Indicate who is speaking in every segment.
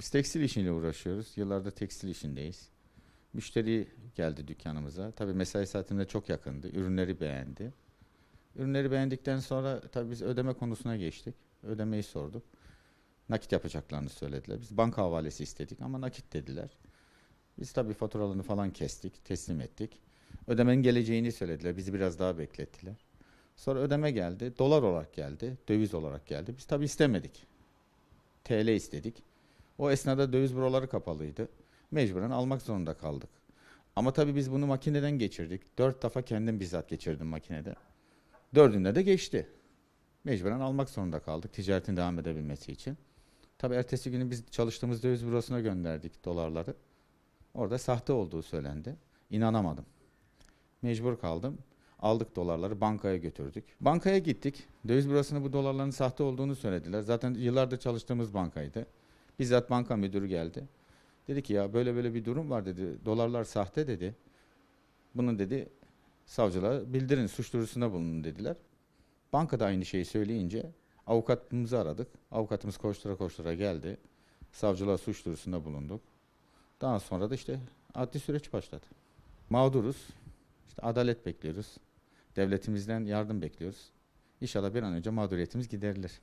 Speaker 1: Biz tekstil işiyle uğraşıyoruz. Yıllardır tekstil işindeyiz. Müşteri geldi dükkanımıza. Tabii mesai saatinde çok yakındı. Ürünleri beğendi. Ürünleri beğendikten sonra tabii biz ödeme konusuna geçtik. Ödemeyi sorduk. Nakit yapacaklarını söylediler. Biz banka havalesi istedik ama nakit dediler. Biz tabii faturalarını falan kestik, teslim ettik. Ödemenin geleceğini söylediler. Bizi biraz daha beklettiler. Sonra ödeme geldi. Dolar olarak geldi. Döviz olarak geldi. Biz tabii istemedik. TL istedik. O esnada döviz büroları kapalıydı. Mecburen almak zorunda kaldık. Ama tabii biz bunu makineden geçirdik. Dört defa kendim bizzat geçirdim makinede. Dördünde de geçti. Mecburen almak zorunda kaldık ticaretin devam edebilmesi için. Tabii ertesi günü biz çalıştığımız döviz bürosuna gönderdik dolarları. Orada sahte olduğu söylendi. İnanamadım. Mecbur kaldım. Aldık dolarları bankaya götürdük. Bankaya gittik. Döviz bürosuna bu dolarların sahte olduğunu söylediler. Zaten yıllardır çalıştığımız bankaydı. Bizzat banka müdürü geldi. Dedi ki ya böyle böyle bir durum var dedi. Dolarlar sahte dedi. Bunu dedi savcılığa bildirin suç duyurusunda bulunun dediler. Banka da aynı şeyi söyleyince avukatımızı aradık. Avukatımız koştura koştura geldi. Savcılığa suç duyurusunda bulunduk. Daha sonra da işte adli süreç başladı. Mağduruz. İşte adalet bekliyoruz. Devletimizden yardım bekliyoruz. İnşallah bir an önce mağduriyetimiz giderilir.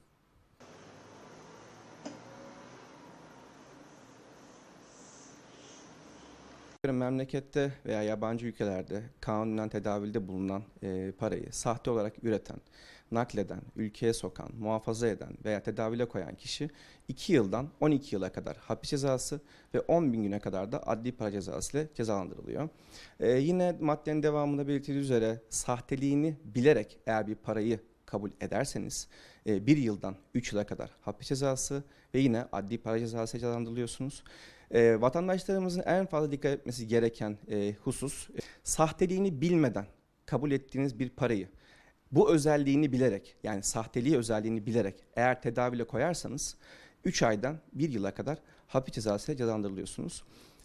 Speaker 2: Memlekette veya yabancı ülkelerde kanunen tedavülde bulunan e, parayı sahte olarak üreten, nakleden, ülkeye sokan, muhafaza eden veya tedavüle koyan kişi 2 yıldan 12 yıla kadar hapis cezası ve 10 bin güne kadar da adli para cezası ile cezalandırılıyor. E, yine maddenin devamında belirtildiği üzere sahteliğini bilerek eğer bir parayı kabul ederseniz e, bir yıldan 3 yıla kadar hapis cezası ve yine adli para cezası cezalandırılıyorsunuz. E, vatandaşlarımızın en fazla dikkat etmesi gereken e, husus e, sahteliğini bilmeden kabul ettiğiniz bir parayı bu özelliğini bilerek yani sahteliği özelliğini bilerek eğer tedavüle koyarsanız 3 aydan 1 yıla kadar hapis cezası cezalandırılıyorsunuz.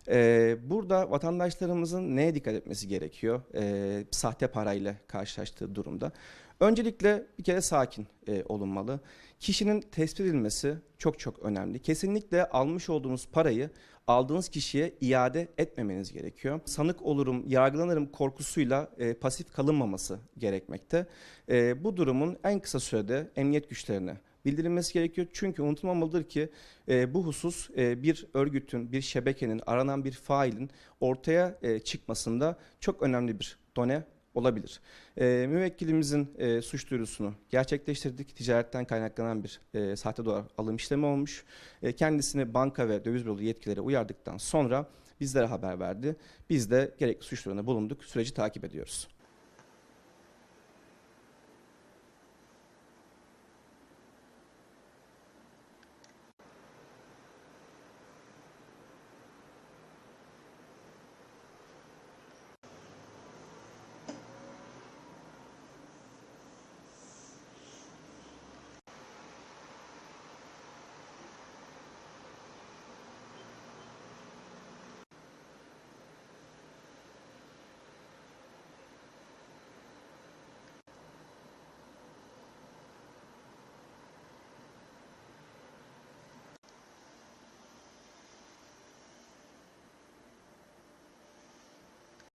Speaker 2: Ee, burada vatandaşlarımızın neye dikkat etmesi gerekiyor ee, sahte parayla karşılaştığı durumda? Öncelikle bir kere sakin e, olunmalı. Kişinin tespit edilmesi çok çok önemli. Kesinlikle almış olduğunuz parayı aldığınız kişiye iade etmemeniz gerekiyor. Sanık olurum, yargılanırım korkusuyla e, pasif kalınmaması gerekmekte. E, bu durumun en kısa sürede emniyet güçlerine bildirilmesi gerekiyor. Çünkü unutulmamalıdır ki e, bu husus e, bir örgütün, bir şebekenin, aranan bir failin ortaya e, çıkmasında çok önemli bir done olabilir. E, müvekkilimizin e, suç duyurusunu gerçekleştirdik. Ticaretten kaynaklanan bir e, sahte dolar alım işlemi olmuş. E, kendisini banka ve döviz bürosu yetkilileri uyardıktan sonra bizlere haber verdi. Biz de gerekli suç duyurusunda bulunduk. Süreci takip ediyoruz.